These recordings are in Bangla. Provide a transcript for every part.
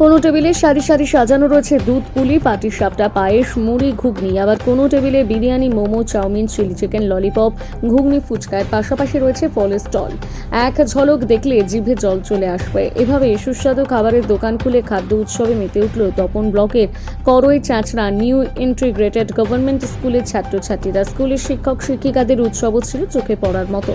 কোনো টেবিলে সারি সারি সাজানো রয়েছে দুধ, পুলি পাটির সাপটা, পায়েস, মুড়ি, ঘুগনি। আবার কোনো টেবিলে biryani, momo, chowmein, chilli chicken, lollipop, ঘুগনি ফুচকার পাশাপাশি রয়েছে ফলের স্টল। এক ঝলক দেখলে জিভে জল চলে আসবে। এভাবে সুস্বাদু খাবারের দোকান খুলে খাদ্য উৎসবে মেতে উঠল তপন ব্লকের করই চাঁচড়া নিউ ইন্টিগ্রেটেড গভর্নমেন্ট স্কুলের ছাত্রছাত্রীরা। স্কুলের শিক্ষক, শিক্ষিকাদের উৎসবও ছিল চোখে পড়ার মতো।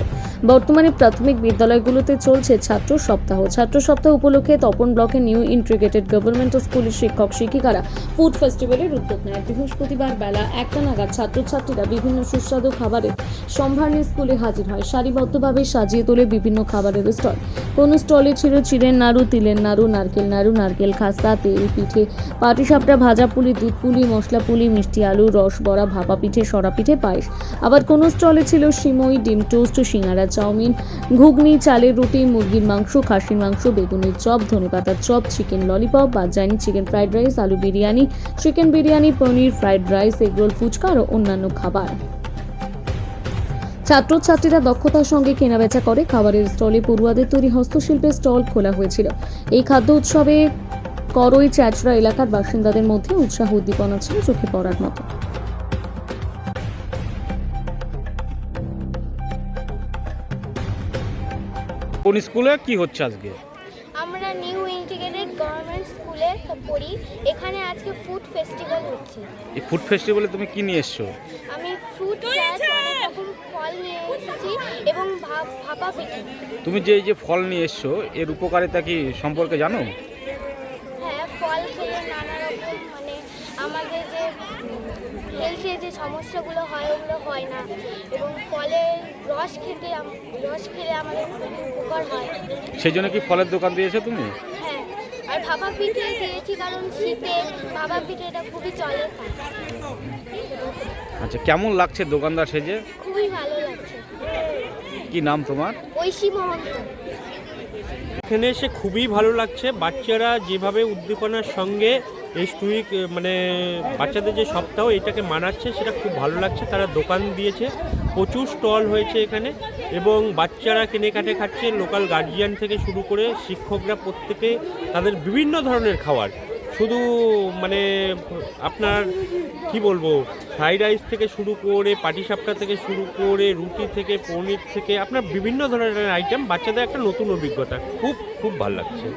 বর্তমানে প্রাথমিক বিদ্যালয়গুলোতে চলছে ছাত্র সপ্তাহ। ছাত্র সপ্তাহ উপলক্ষে তপন ব্লকের নিউ ইন্টিগ্রেটেড গভর্নমেন্ট স্কুলের শিক্ষক শিক্ষিকারা ফুড ফেস্টিভ্যালের উদ্যোগ নেয়। বৃহস্পতিবার বেলা একটা নাগাদ ছাত্রছাত্রীরা বিভিন্ন সুস্বাদু খাবারের সম্ভার নিয়ে স্কুলে হাজির হয়। সারিবদ্ধভাবে সাজিয়ে তোলে বিভিন্ন খাবারের স্টল। কোনো স্টলে ছিল চিড়ের নাড়ু, তিলের নাড়ু, নারকেল নাড়ু, নারকেল খাস্তা, তেল, পিঠে পাটিসাপটা ভাজা পুলি, দুধ পুলি, মশলা পুলি, মিষ্টি আলু, রস বড়া, ভাপা পিঠে, সরা পিঠে, পায়েস। আবার কোনো স্টলে ছিল সিমই, ডিম টোস্ট, সিঙ্গারা চাউমিন, ঘুগনি, চালের রুটি, মুরগির মাংস, খাসির মাংস, বেগুনের চপ, ধনেপাতার চপ, চিকেন ললিপপ বাজানি চিকেন ফ্রাইড রাইস আলু biryani chicken biryani paneer fried rice egg roll fuchka আরও অন্যান্য খাবার ছাত্রছাত্রীরা দক্ষতার সঙ্গে কেনাবেচা করে খাবারের স্টলে পড়ুয়াদের তৈরি হস্তশিল্পের স্টল খোলা হয়েছিল। এই খাদ্য উৎসবে করই, চ্যাচড়া এলাকার বাসিন্দাদের মধ্যে উৎসাহ উদ্দীপনা ছিল চোখে পড়ার মতো। কোন স্কুলে? কি হচ্ছে আজকে? আমরা নিউ ইন্টিগ্রেটেড গভর্নমেন্ট স্কুলে পড়ি। এখানে আজকে ফুড ফেস্টিভ্যাল হচ্ছে। এই ফুড ফেস্টিভ্যালে তুমি কি নিয়ে এসছো? আমি অনেক রকম ফল নিয়ে এসেছি এবং ভাপা পিঠে। তুমি যে এই যে ফল নিয়ে এসছো এর উপকারিতা কি সম্পর্কে জানো হ্যাঁ ফল খেলে নানা রকম মানে আমাদের যে হেলথে যে সমস্যাগুলো হয় ওগুলো হয় না। এবং ফলের রস খেতে রস খেলে আমাদের উপকার হয়। সেই জন্য কি ফলের দোকান দিয়েছ তুমি? হ্যাঁ আর ভাপা পিঠে দিয়েছি কারণ শীতে ভাপা পিঠেটা খুবই চলে আচ্ছা কেমন লাগছে দোকানদার সেজে? খুবই ভালো লাগছে। কি নাম তোমার? ঐশী মহন্ত। এখানে এসে খুবই ভালো লাগছে। বাচ্চারা যেভাবে উদ্দীপনার সঙ্গে এই স্টুইক মানে বাচ্চাদের যে সপ্তাহ এটাকে মানাচ্ছে, সেটা খুব ভালো লাগছে। তারা দোকান দিয়েছে, প্রচুর স্টল হয়েছে এখানে এবং বাচ্চারা কিনে কাটে খাচ্ছে, লোকাল গার্জিয়ান থেকে শুরু করে শিক্ষকরা প্রত্যেকে তাদের বিভিন্ন ধরনের খাবার। শুধু মানে আপনার, কি বলব ফ্রাইড রাইস থেকে শুরু করে পাটিসাপটা থেকে শুরু করে রুটি থেকে পনির থেকে আপনার বিভিন্ন ধরনের আইটেম বাচ্চাদের একটা নতুন অভিজ্ঞতা। খুব খুব ভালো লাগছে।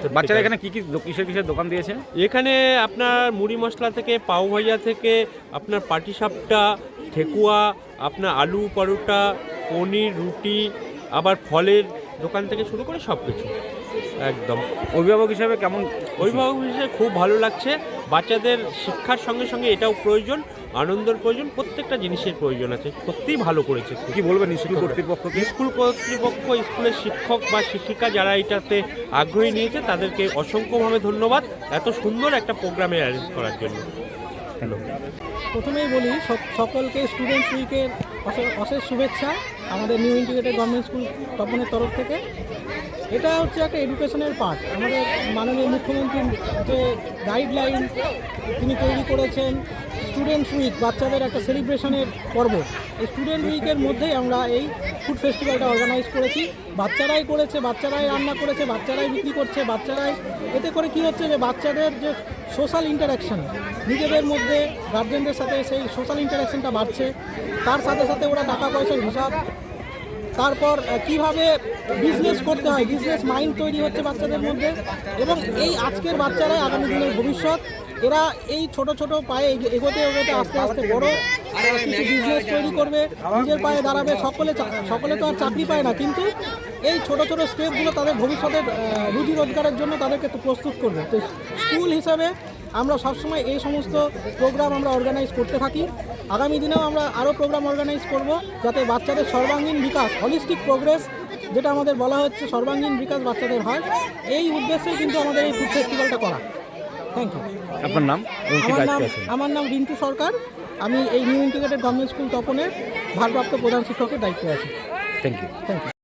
তো বাচ্চারা এখানে কী কি কিসের কিসের দোকান দিয়েছে? এখানে আপনার মুড়ি মশলা থেকে পাও ভাজা থেকে আপনার পাটিসাপটা ঠেকুয়া আপনার আলু পরোটা পনির রুটি আবার ফলের দোকান থেকে শুরু করে সব কিছু একদম। অভিভাবক হিসাবে কেমন? অভিভাবক হিসেবে খুব ভালো লাগছে। বাচ্চাদের শিক্ষার সঙ্গে সঙ্গে এটাও প্রয়োজন আনন্দের প্রয়োজন প্রত্যেকটা জিনিসের প্রয়োজন আছে। সত্যিই ভালো করেছে। কি বলবেন স্কুল কর্তৃপক্ষকে? স্কুল কর্তৃপক্ষ স্কুলের শিক্ষক বা শিক্ষিকা যারা এটাতে আগ্রহী নিয়েছে তাদেরকে অসংখ্যভাবে ধন্যবাদ এত সুন্দর একটা প্রোগ্রামে অ্যারেঞ্জ করার জন্য। প্রথমেই বলি সক- সকলকে স্টুডেন্টস উইকের অশেষ অশেষ শুভেচ্ছা আমাদের নিউ ইন্টিগ্রেটেড গভর্নমেন্ট স্কুল তপনের তরফ থেকে। এটা হচ্ছে একটা এডুকেশনের পার্ট আমাদের মাননীয় মুখ্যমন্ত্রীর যে গাইডলাইন তিনি তৈরি করেছেন স্টুডেন্টস উইক বাচ্চাদের একটা সেলিব্রেশনের পর্ব। এই স্টুডেন্ট উইকের মধ্যেই আমরা এই ফুড ফেস্টিভ্যালটা অর্গানাইজ করেছি। বাচ্চারাই করেছে, বাচ্চারাই রান্না করেছে, বাচ্চারাই বিক্রি করছে, বাচ্চারাই এতে করে কি হচ্ছে যে বাচ্চাদের যে সোশ্যাল ইন্টারাকশন নিজেদের মধ্যে গার্জেনদের সাথে সেই সোশ্যাল ইন্টারাকশনটা বাড়ছে। তার সাথে সাথে ওরা টাকা পয়সার হিসাব তারপর কীভাবে বিজনেস করতে হয় বিজনেস মাইন্ড তৈরি হচ্ছে বাচ্চাদের মধ্যে এবং এই আজকের বাচ্চারাই আগামী দিনের ভবিষ্যৎ। এরা এই ছোট ছোট পায়ে এগ- এগোতে এগোতে আস্তে আস্তে বড় কিছু বিজনেস তৈরি করবে, নিজের পায়ে দাঁড়াবে, সকলে সকলে তো আর চাকরি পায় না, কিন্তু এই ছোট ছোট স্টেপগুলো তাদের ভবিষ্যতের রুজি রোজগারের জন্য তাদেরকে প্রস্তুত করবে। তো স্কুল হিসাবে আমরা সবসময় এই সমস্ত প্রোগ্রাম আমরা অর্গানাইজ করতে থাকি। আগামী দিনেও আমরা আরও প্রোগ্রাম অর্গানাইজ করব যাতে বাচ্চাদের সর্বাঙ্গীন বিকাশ হলিস্টিক প্রোগ্রেস যেটা আমাদের বলা হচ্ছে সর্বাঙ্গীন বিকাশ বাচ্চাদের হয় এই উদ্দেশ্যেই কিন্তু আমাদের এই ফুড ফেস্টিভ্যালটা করা। থ্যাংক ইউ আপনার নাম আমার নাম আমার নাম রিন্টু সরকার। আমি এই নিউ ইন্টিগ্রেটেড গভর্নমেন্ট স্কুল তপনের ভারপ্রাপ্ত প্রধান শিক্ষকের দায়িত্বে আছি। Thank you thank you